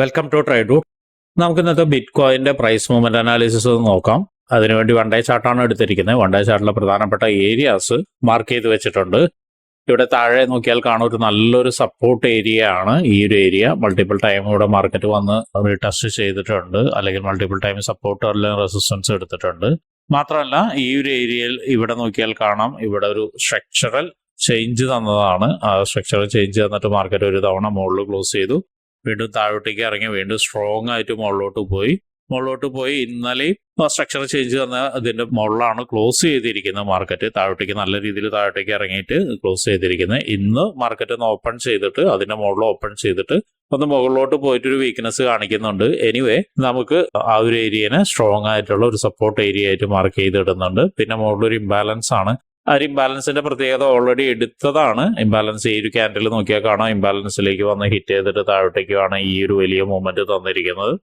Welcome to tried നമുക്ക് ഇന്നത്തെ bit കോയിന്റെ പ്രൈസ് മൂവ്മെന്റ് അനാലിസിസ് നോക്കാം. അതിനുവേണ്ടി വൺ ഡേ ചാർട്ടാണ് എടുത്തിരിക്കുന്നത്. വൺ ഡേ ചാർട്ടിലെ പ്രധാനപ്പെട്ട ഏരിയാസ് മാർക്ക് ചെയ്ത് വെച്ചിട്ടുണ്ട്. ഇവിടെ താഴെ നോക്കിയാൽ കാണും ഒരു നല്ലൊരു സപ്പോർട്ട് ഏരിയ ആണ് ഈ ഒരു ഏരിയ മൾട്ടിപ്പിൾ ടൈം ഇവിടെ മാർക്കറ്റ് വന്ന് ടെസ്റ്റ് ചെയ്തിട്ടുണ്ട്. അല്ലെങ്കിൽ മൾട്ടിപ്പിൾ ടൈം സപ്പോർട്ട് അല്ലെങ്കിൽ റെസിസ്റ്റൻസ് എടുത്തിട്ടുണ്ട്. മാത്രമല്ല ഈ ഒരു ഏരിയയിൽ ഇവിടെ നോക്കിയാൽ കാണാം. ഇവിടെ ഒരു സ്ട്രക്ചറൽ ചേഞ്ച് തന്നതാണ്. ആ സ്ട്രക്ചറൽ ചേഞ്ച് തന്നിട്ട് മാർക്കറ്റ് ഒരു തവണ മുകളിൽ ക്ലോസ് ചെയ്തു. വീണ്ടും താഴോട്ടേക്ക് ഇറങ്ങി വീണ്ടും സ്ട്രോങ് ആയിട്ട് മുകളിലോട്ട് പോയി. മുകളിലോട്ട് പോയി ഇന്നലെയും സ്ട്രക്ചർ ചേഞ്ച് തന്ന അതിന്റെ മുകളിലാണ് ക്ലോസ് ചെയ്തിരിക്കുന്നത് മാർക്കറ്റ് താഴോട്ടേക്ക് നല്ല രീതിയിൽ താഴോട്ടേക്ക് ഇറങ്ങിയിട്ട് ക്ലോസ് ചെയ്തിരിക്കുന്നത്. ഇന്ന് മാർക്കറ്റ് ഒന്ന് ഓപ്പൺ ചെയ്തിട്ട് അതിന്റെ മുകളിൽ ഓപ്പൺ ചെയ്തിട്ട് ഒന്ന് മുകളിലോട്ട് പോയിട്ട് ഒരു വീക്ക്നെസ് കാണിക്കുന്നുണ്ട്. എനിവേ നമുക്ക് ആ ഒരു ഏരിയനെ സ്ട്രോങ് ആയിട്ടുള്ള ഒരു സപ്പോർട്ട് ഏരിയ ആയിട്ട് മാർക്ക് ചെയ്തിടുന്നുണ്ട്. പിന്നെ മുകളിലൊരു ഇംബാലൻസ് ആണ്. ആ ഒരു ഇംബാലൻസിന്റെ പ്രത്യേകത ഓൾറെഡി എടുത്തതാണ്. ഇംബാലൻസ് ഈ ഒരു ക്യാൻഡിൽ നോക്കിയാൽ കാണാം ഇംബാലൻസിലേക്ക് വന്ന് ഹിറ്റ് ചെയ്തിട്ട് താഴോട്ടേക്കാണ് ഈ ഒരു വലിയ മൂവ്മെന്റ് തന്നിരിക്കുന്നത്.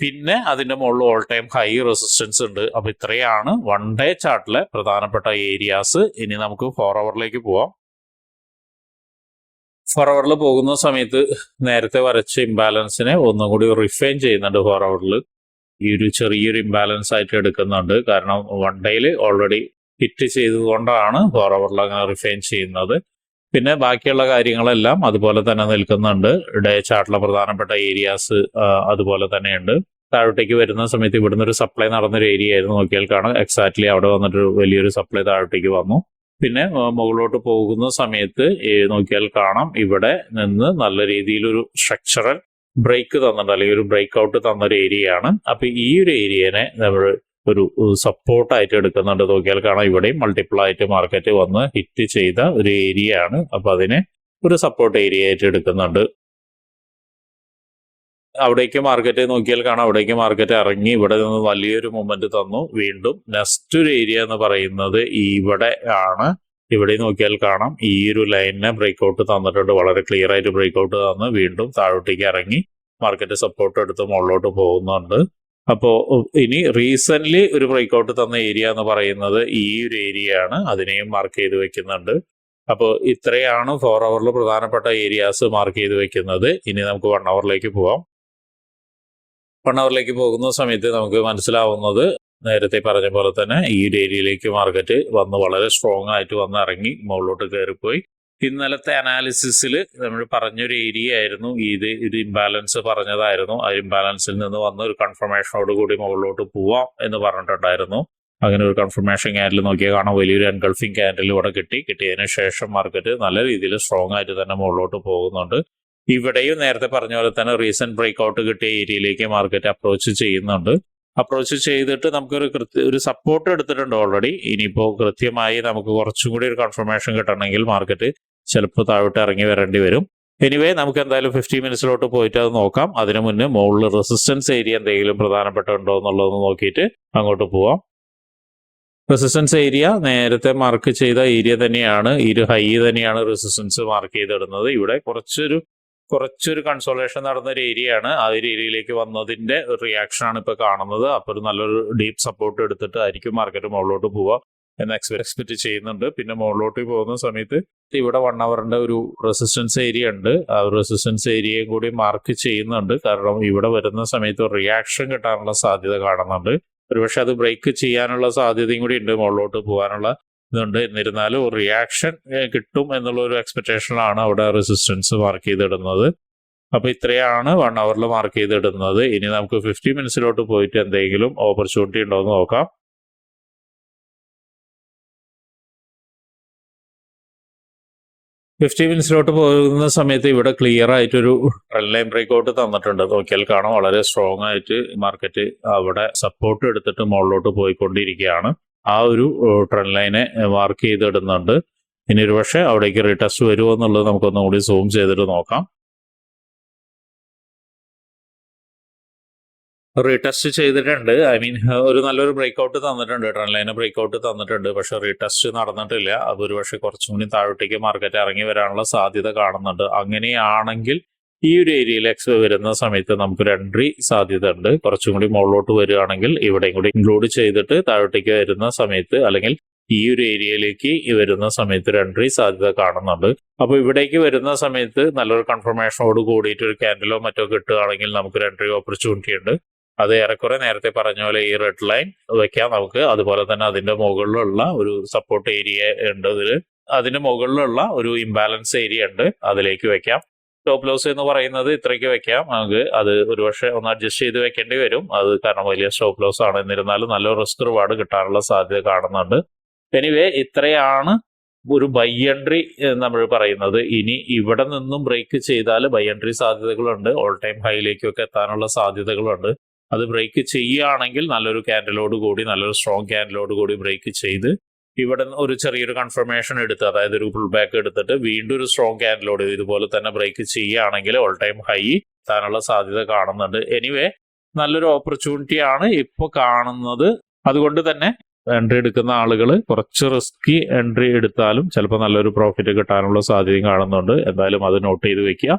പിന്നെ അതിന്റെ മുകളിൽ ഓൾ ടൈം ഹൈ റെസിസ്റ്റൻസ് ഉണ്ട്. അപ്പൊ ഇത്രയാണ് വൺ ഡേ ചാർട്ടിലെ പ്രധാനപ്പെട്ട ഏരിയാസ് ഇനി നമുക്ക് ഫോർ അവറിലേക്ക് പോവാം. ഫോർ അവറിൽ പോകുന്ന സമയത്ത് നേരത്തെ വരച്ച ഇംബാലൻസിനെ ഒന്നും കൂടി റിഫൈൻ ചെയ്യുന്നുണ്ട് ഫോർ അവറിൽ ഈ ഒരു ചെറിയൊരു ഇംബാലൻസ് ആയിട്ട് എടുക്കുന്നുണ്ട്. കാരണം വൺ ഡേയിൽ ഓൾറെഡി ഹിറ്റ് ചെയ്തുകൊണ്ടാണ് ഫോറവറിൽ അങ്ങനെ റിഫൈൻ ചെയ്യുന്നത്. പിന്നെ ബാക്കിയുള്ള കാര്യങ്ങളെല്ലാം അതുപോലെ തന്നെ നിൽക്കുന്നുണ്ട്. ഡേ ചാർട്ടിലെ പ്രധാനപ്പെട്ട ഏരിയാസ് അതുപോലെ തന്നെയുണ്ട്. താഴോട്ടേക്ക് വരുന്ന സമയത്ത് ഇവിടുന്ന് ഒരു സപ്ലൈ നടന്നൊരു ഏരിയ ആയിരുന്നു നോക്കിയാൽ കാണാം. എക്സാക്ട്ലി അവിടെ വന്നിട്ട് വലിയൊരു സപ്ലൈ താഴോട്ടേക്ക് വന്നു. പിന്നെ മുകളിലോട്ട് പോകുന്ന സമയത്ത് നോക്കിയാൽ കാണാം ഇവിടെ നിന്ന് നല്ല രീതിയിലൊരു സ്ട്രക്ചറൽ ബ്രേക്ക് തന്നിട്ടുണ്ട്. അല്ലെങ്കിൽ ഒരു ബ്രേക്ക് ഔട്ട് തന്നൊരു ഏരിയ ആണ്. അപ്പൊ ഈ ഒരു ഏരിയനെ നമ്മൾ ഒരു സപ്പോർട്ടായിട്ട് എടുക്കുന്നുണ്ട്. നോക്കിയാൽ കാണാം ഇവിടെയും മൾട്ടിപ്പിൾ ആയിട്ട് മാർക്കറ്റ് വന്ന് ഹിറ്റ് ചെയ്ത ഒരു ഏരിയ ആണ്. അപ്പൊ അതിനെ ഒരു സപ്പോർട്ട് ഏരിയ ആയിട്ട് എടുക്കുന്നുണ്ട്. അവിടേക്ക് മാർക്കറ്റ് നോക്കിയാൽ കാണാം. അവിടേക്ക് മാർക്കറ്റ് ഇറങ്ങി ഇവിടെ നിന്ന് വലിയൊരു മൊമെന്റ് തന്നു. വീണ്ടും നെക്സ്റ്റ് ഒരു ഏരിയ എന്ന് പറയുന്നത് ഇവിടെ ആണ്. ഇവിടെ നോക്കിയാൽ കാണാം. ഈ ഒരു ലൈനിനെ ബ്രേക്ക് ഔട്ട് തന്നിട്ടുണ്ട്. വളരെ ക്ലിയർ ആയിട്ട് ബ്രേക്ക് ഔട്ട് തന്ന്. വീണ്ടും താഴോട്ടേക്ക് ഇറങ്ങി മാർക്കറ്റ് സപ്പോർട്ട് എടുത്ത് മുകളിലോട്ട് പോകുന്നുണ്ട്. അപ്പോൾ ഇനി റീസെന്റ്ലി ഒരു ബ്രേക്ക് ഔട്ട് തന്ന ഏരിയ എന്ന് പറയുന്നത് ഈ ഒരു ഏരിയ ആണ്. അതിനെയും മാർക്ക് ചെയ്ത് വെക്കുന്നുണ്ട്. അപ്പോൾ ഇത്രയാണ് ഫോർ അവറിൽ പ്രധാനപ്പെട്ട ഏരിയാസ് മാർക്ക് ചെയ്ത് വെക്കുന്നത്. ഇനി നമുക്ക് വൺ അവറിലേക്ക് പോവാം. വൺ അവറിലേക്ക് പോകുന്ന സമയത്ത് നമുക്ക് മനസ്സിലാവുന്നത് നേരത്തെ പറഞ്ഞ പോലെ തന്നെ ഈ ഒരു ഏരിയയിലേക്ക് മാർക്കറ്റ് വന്ന് വളരെ സ്ട്രോങ് ആയിട്ട് വന്ന് ഇറങ്ങി മുകളിലോട്ട് കയറിപ്പോയി. ഇന്നലത്തെ അനാലിസിസിൽ നമ്മൾ പറഞ്ഞൊരു ഏരിയ ആയിരുന്നു ഇത് ഇത് ഇംബാലൻസ് പറഞ്ഞതായിരുന്നു. ആ ഇംബാലൻസിൽ നിന്ന് വന്ന ഒരു കൺഫർമേഷനോട് കൂടി മുകളിലോട്ട് പോവാം എന്ന് പറഞ്ഞിട്ടുണ്ടായിരുന്നു. അങ്ങനെ ഒരു കൺഫർമേഷൻ ക്യാൻഡിൽ നോക്കിയാൽ കാണാം വലിയൊരു എൻഗൾഫിംഗ് ക്യാൻഡിൽ ഇവിടെ കിട്ടി. കിട്ടിയതിന് ശേഷം മാർക്കറ്റ് നല്ല രീതിയിൽ സ്ട്രോങ് ആയിട്ട് തന്നെ മുകളിലോട്ട് പോകുന്നുണ്ട്. ഇവിടെയും നേരത്തെ പറഞ്ഞ പോലെ തന്നെ റീസെന്റ് ബ്രേക്ക് ഔട്ട് കിട്ടിയ ഏരിയയിലേക്ക് മാർക്കറ്റ് അപ്രോച്ച് ചെയ്യുന്നുണ്ട്. അപ്രോച്ച് ചെയ്തിട്ട് നമുക്കൊരു കൃത്യ ഒരു സപ്പോർട്ട് എടുത്തിട്ടുണ്ട് ഓൾറെഡി ഇനിയിപ്പോൾ കൃത്യമായി നമുക്ക് കുറച്ചും കൂടി ഒരു കൺഫർമേഷൻ കിട്ടണമെങ്കിൽ മാർക്കറ്റ് ചിലപ്പോൾ താഴോട്ട് ഇറങ്ങി വരേണ്ടി വരും. എനിവേ നമുക്ക് എന്തായാലും ഫിഫ്റ്റി മിനിറ്റ്സിലോട്ട് പോയിട്ട് അത് നോക്കാം. അതിനു മുന്നേ മുകളിൽ റെസിസ്റ്റൻസ് ഏരിയ എന്തെങ്കിലും പ്രധാനപ്പെട്ട ഉണ്ടോ എന്നുള്ളത് നോക്കിയിട്ട് അങ്ങോട്ട് പോവാം. റെസിസ്റ്റൻസ് ഏരിയ നേരത്തെ മാർക്ക് ചെയ്ത ഏരിയ തന്നെയാണ് ഒരു ഹൈ തന്നെയാണ് റെസിസ്റ്റൻസ് മാർക്ക് ചെയ്തിടുന്നത്. ഇവിടെ കുറച്ചൊരു കുറച്ചൊരു കൺസോളേഷൻ നടന്ന ഒരു ഏരിയ ആണ്. ആ ഒരു ഏരിയയിലേക്ക് വന്നതിന്റെ റിയാക്ഷൻ ആണ് ഇപ്പൊ കാണുന്നത്. അപ്പോൾ ഒരു നല്ലൊരു ഡീപ്പ് സപ്പോർട്ട് എടുത്തിട്ട് ആയിരിക്കും മാർക്കറ്റ് മുകളിലോട്ട് പോവുക എന്ന് എക്സ്പെക്ട് ചെയ്യുന്നുണ്ട്. പിന്നെ മുകളിലോട്ട് പോകുന്ന സമയത്ത് ഇവിടെ വൺ അവറിന്റെ ഒരു റെസിസ്റ്റൻസ് ഏരിയ ഉണ്ട്. ആ റെസിസ്റ്റൻസ് ഏരിയയും കൂടി മാർക്ക് ചെയ്യുന്നുണ്ട്. കാരണം ഇവിടെ വരുന്ന സമയത്ത് റിയാക്ഷൻ കിട്ടാനുള്ള സാധ്യത കാണുന്നുണ്ട്. ഒരുപക്ഷെ അത് ബ്രേക്ക് ചെയ്യാനുള്ള സാധ്യതയും കൂടി ഉണ്ട് മുകളിലോട്ട് പോകാനുള്ള ഇതുണ്ട്. എന്നിരുന്നാലും റിയാക്ഷൻ കിട്ടും എന്നുള്ള ഒരു എക്സ്പെക്ടേഷനിലാണ് അവിടെ റെസിസ്റ്റൻസ് മാർക്ക് ചെയ്തിടുന്നത്. അപ്പൊ ഇത്രയാണ് വൺ അവറിൽ മാർക്ക് ചെയ്തിടുന്നത്. ഇനി നമുക്ക് ഫിഫ്റ്റി മിനിറ്റ്സിലോട്ട് പോയിട്ട് എന്തെങ്കിലും ഓപ്പർച്യൂണിറ്റി ഉണ്ടോ എന്ന് നോക്കാം. ഫിഫ്റ്റി മിനിറ്റ്സിലോട്ട് പോകുന്ന സമയത്ത് ഇവിടെ ക്ലിയർ ആയിട്ടൊരു ട്രെൻഡ് ലൈൻ ബ്രേക്ക് ഔട്ട് തന്നിട്ടുണ്ട് നോക്കിയാൽ കാണാം. വളരെ സ്ട്രോങ് ആയിട്ട് മാർക്കറ്റ് അവിടെ സപ്പോർട്ട് എടുത്തിട്ട് മുകളിലോട്ട് പോയിക്കൊണ്ടിരിക്കുകയാണ്. ആ ഒരു ട്രെൻഡ് ലൈനെ മാർക്ക് ചെയ്തിടുന്നുണ്ട്. ഇനി ഒരു പക്ഷേ അവിടേക്ക് റീടെസ്റ്റ് വരുമോ എന്നുള്ളത് നമുക്കൊന്നും കൂടി സൂം ചെയ്തിട്ട് നോക്കാം. റീടെസ്റ്റ് ചെയ്തിട്ടുണ്ട്. ഐ മീൻ ഒരു നല്ലൊരു ബ്രേക്ക് ഔട്ട് തന്നിട്ടുണ്ട് ട്രെൻഡ് ലൈന് ബ്രേക്ക് ഔട്ട് തന്നിട്ടുണ്ട്. പക്ഷെ റീടെസ്റ്റ് നടന്നിട്ടില്ല. അത് ഒരു പക്ഷേ കുറച്ചും കൂടി താഴോട്ടേക്ക് മാർക്കറ്റ് ഇറങ്ങി വരാനുള്ള സാധ്യത കാണുന്നുണ്ട്. അങ്ങനെയാണെങ്കിൽ ഈ ഒരു ഏരിയയിൽ എക്സ് വരുന്ന സമയത്ത് നമുക്ക് ഒരു എൻട്രി സാധ്യത ഉണ്ട്. കുറച്ചും കൂടി മുകളിലോട്ട് വരികയാണെങ്കിൽ ഇവിടെയും കൂടി ഇൻക്ലൂഡ് ചെയ്തിട്ട് താഴോട്ടേക്ക് വരുന്ന സമയത്ത് അല്ലെങ്കിൽ ഈ ഒരു ഏരിയയിലേക്ക് വരുന്ന സമയത്ത് ഒരു എൻട്രി സാധ്യത കാണുന്നുണ്ട്. അപ്പോൾ ഇവിടേക്ക് വരുന്ന സമയത്ത് നല്ലൊരു കൺഫർമേഷനോട് കൂടിയിട്ട് ഒരു ക്യാൻഡലോ മറ്റോ കിട്ടുകയാണെങ്കിൽ നമുക്കൊരു എൻട്രി ഓപ്പർച്യൂണിറ്റി ഉണ്ട്. അത് ഏറെക്കുറെ നേരത്തെ പറഞ്ഞ പോലെ ഈ റെഡ് ലൈൻ വെക്കാം നമുക്ക്. അതുപോലെ തന്നെ അതിന്റെ മുകളിലുള്ള ഒരു സപ്പോർട്ട് ഏരിയ ഉണ്ട് ഇതിൽ അതിന്റെ മുകളിലുള്ള ഒരു ഇംബാലൻസ് ഏരിയ ഉണ്ട്. അതിലേക്ക് വെക്കാം. ടോപ്പ് ലോസ് എന്ന് പറയുന്നത് ഇത്രയ്ക്ക് വെക്കാം. നമുക്ക് അത് ഒരുപക്ഷെ ഒന്ന് അഡ്ജസ്റ്റ് ചെയ്ത് വെക്കേണ്ടി വരും. അത് കാരണം വലിയ സ്റ്റോപ്പ് ലോസ് ആണ്. എന്നിരുന്നാലും നല്ല റിസ്ക് റിവാർഡ് കിട്ടാനുള്ള സാധ്യത കാണുന്നുണ്ട്. എനിവേ ഇത്രയാണ് ഒരു ബൈ എൻട്രി നമ്മൾ പറയുന്നത്. ഇനി ഇവിടെ നിന്നും ബ്രേക്ക് ചെയ്താൽ ബൈ എൻട്രി സാധ്യതകളുണ്ട്. ഓൾ ടൈം ഹൈയിലേക്കൊക്കെ എത്താനുള്ള സാധ്യതകളുണ്ട്. അത് ബ്രേക്ക് ചെയ്യുകയാണെങ്കിൽ നല്ലൊരു ക്യാൻഡലോട് കൂടി നല്ലൊരു സ്ട്രോങ് ക്യാൻഡലോട് കൂടി ബ്രേക്ക് ചെയ്ത് ഇവിടെ ഒരു ചെറിയൊരു കൺഫർമേഷൻ എടുത്ത് അതായത് ഒരു ഫുൾ ബാക്ക് എടുത്തിട്ട് വീണ്ടും ഒരു സ്ട്രോങ് ക്യാൻഡലോട് ഇതുപോലെ തന്നെ ബ്രേക്ക് ചെയ്യുകയാണെങ്കിൽ ഓൾ ടൈം ഹൈ താനുള്ള സാധ്യത കാണുന്നുണ്ട്. എനിവേ നല്ലൊരു ഓപ്പർച്യൂണിറ്റി ആണ് ഇപ്പോൾ കാണുന്നത്. അതുകൊണ്ട് തന്നെ എൻട്രി എടുക്കുന്ന ആളുകൾ കുറച്ച് റിസ്കി എൻട്രി എടുത്താലും ചിലപ്പോൾ നല്ലൊരു പ്രോഫിറ്റ് കിട്ടാനുള്ള സാധ്യതയും കാണുന്നുണ്ട്. എന്തായാലും അത് നോട്ട് ചെയ്ത് വെക്കുക.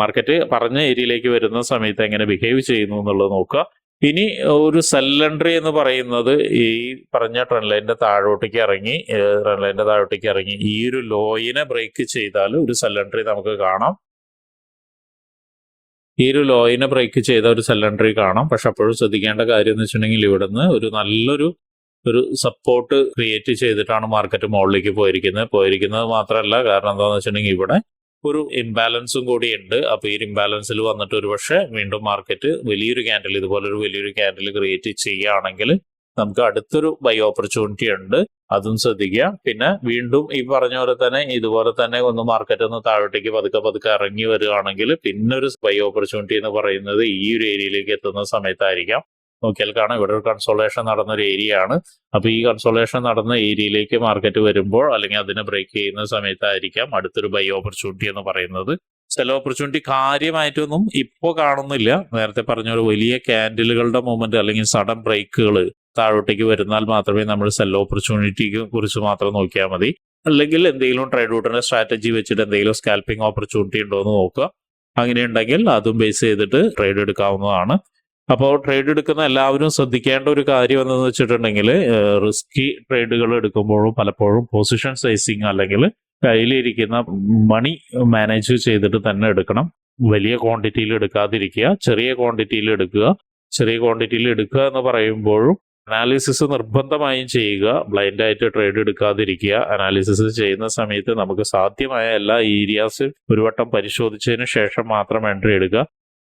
മാർക്കറ്റ് പറഞ്ഞ ഏരിയയിലേക്ക് വരുന്ന സമയത്ത് എങ്ങനെ ബിഹേവ് ചെയ്യുന്നു എന്നുള്ളത് നോക്കുക. ഇനി ഒരു എൻട്രി എന്ന് പറയുന്നത് ഈ പറഞ്ഞ ട്രെൻഡ് താഴോട്ടേക്ക് ഇറങ്ങി ട്രെൻഡ് താഴോട്ടേക്ക് ഇറങ്ങി. ഈ ഒരു ലോയിനെ ബ്രേക്ക് ചെയ്താൽ ഒരു എൻട്രി നമുക്ക് കാണാം. ഈ ഒരു ലോയിനെ ബ്രേക്ക് ചെയ്ത ഒരു എൻട്രി കാണാം. പക്ഷെ അപ്പോഴും ശ്രദ്ധിക്കേണ്ട കാര്യം എന്ന് വെച്ചിട്ടുണ്ടെങ്കിൽ ഇവിടുന്ന് ഒരു നല്ലൊരു ഒരു സപ്പോർട്ട് ക്രിയേറ്റ് ചെയ്തിട്ടാണ് മാർക്കറ്റ് മുകളിലേക്ക് പോയിരിക്കുന്നത്. പോയിരിക്കുന്നത് മാത്രമല്ല കാരണം എന്താണെന്ന് വെച്ചിട്ടുണ്ടെങ്കിൽ ഇവിടെ ഒരു ഇംബാലൻസും കൂടി ഉണ്ട് അപ്പൊ ഈ ഇംബാലൻസിൽ വന്നിട്ട് ഒരു പക്ഷേ വീണ്ടും മാർക്കറ്റ് വലിയൊരു ക്യാൻഡിൽ ഇതുപോലെ ഒരു വലിയൊരു ക്യാൻഡിൽ ക്രിയേറ്റ് ചെയ്യുകയാണെങ്കിൽ നമുക്ക് അടുത്തൊരു ബൈ ഓപ്പർച്യൂണിറ്റി ഉണ്ട്. അതും ശ്രദ്ധിക്കുക. പിന്നെ വീണ്ടും ഈ പറഞ്ഞ പോലെ തന്നെ ഇതുപോലെ തന്നെ ഒന്ന് മാർക്കറ്റ് ഒന്ന് താഴോട്ടേക്ക് പതുക്കെ പതുക്കെ ഇറങ്ങി വരികയാണെങ്കിൽ പിന്നെ ഒരു ബൈ ഓപ്പർച്യൂണിറ്റി എന്ന് പറയുന്നത് ഈ ഒരു ഏരിയയിലേക്ക് എത്തുന്ന സമയത്തായിരിക്കാം. നോക്കിയാൽ കാണാം. ഇവിടെ ഒരു കൺസോളേഷൻ നടന്ന ഒരു ഏരിയ ആണ്. അപ്പൊ ഈ കൺസോളേഷൻ നടന്ന ഏരിയയിലേക്ക് മാർക്കറ്റ് വരുമ്പോൾ അല്ലെങ്കിൽ അതിനെ ബ്രേക്ക് ചെയ്യുന്ന സമയത്തായിരിക്കാം അടുത്തൊരു ബൈ ഓപ്പർച്യൂണിറ്റി എന്ന് പറയുന്നത്. സെൽ ഓപ്പർച്യൂണിറ്റി കാര്യമായിട്ടൊന്നും ഇപ്പോൾ കാണുന്നില്ല. നേരത്തെ പറഞ്ഞ ഒരു വലിയ ക്യാൻഡിലുകളുടെ മൂവ്മെന്റ് അല്ലെങ്കിൽ സഡൻ ബ്രേക്കുകൾ താഴോട്ടേക്ക് വരുന്നാൽ മാത്രമേ നമ്മൾ സെൽ ഓപ്പർച്യൂണിറ്റിയെ കുറിച്ച് മാത്രം നോക്കിയാൽ മതി. അല്ലെങ്കിൽ എന്തെങ്കിലും ട്രേഡ് റൂട്ടിന്റെ സ്ട്രാറ്റജി വെച്ചിട്ട് എന്തെങ്കിലും സ്കാൽപ്പിംഗ് ഓപ്പർച്യൂണിറ്റി ഉണ്ടോ എന്ന് നോക്കുക. അങ്ങനെ ഉണ്ടെങ്കിൽ അതും ബേസ് ചെയ്തിട്ട് ട്രേഡ് എടുക്കാവുന്നതാണ്. അപ്പോൾ ട്രേഡ് എടുക്കുന്ന എല്ലാവരും ശ്രദ്ധിക്കേണ്ട ഒരു കാര്യം എന്തെന്ന് വെച്ചിട്ടുണ്ടെങ്കിൽ റിസ്കി ട്രേഡുകൾ എടുക്കുമ്പോഴും പലപ്പോഴും പൊസിഷൻ സൈസിങ് അല്ലെങ്കിൽ കയ്യിലിരിക്കുന്ന മണി മാനേജ് ചെയ്തിട്ട് തന്നെ എടുക്കണം. വലിയ ക്വാണ്ടിറ്റിയിൽ എടുക്കാതിരിക്കുക ചെറിയ ക്വാണ്ടിറ്റിയിൽ എടുക്കുക. ചെറിയ ക്വാണ്ടിറ്റിയിൽ എടുക്കുക എന്ന് പറയുമ്പോഴും അനാലിസിസ് നിർബന്ധമായും ചെയ്യുക ബ്ലൈൻഡ് ആയിട്ട് ട്രേഡ് എടുക്കാതിരിക്കുക. അനാലിസിസ് ചെയ്യുന്ന സമയത്ത് നമുക്ക് സാധ്യമായ എല്ലാ ഏരിയാസ് ഒരു വട്ടം പരിശോധിച്ചതിന് ശേഷം മാത്രം എൻട്രി എടുക്കുക.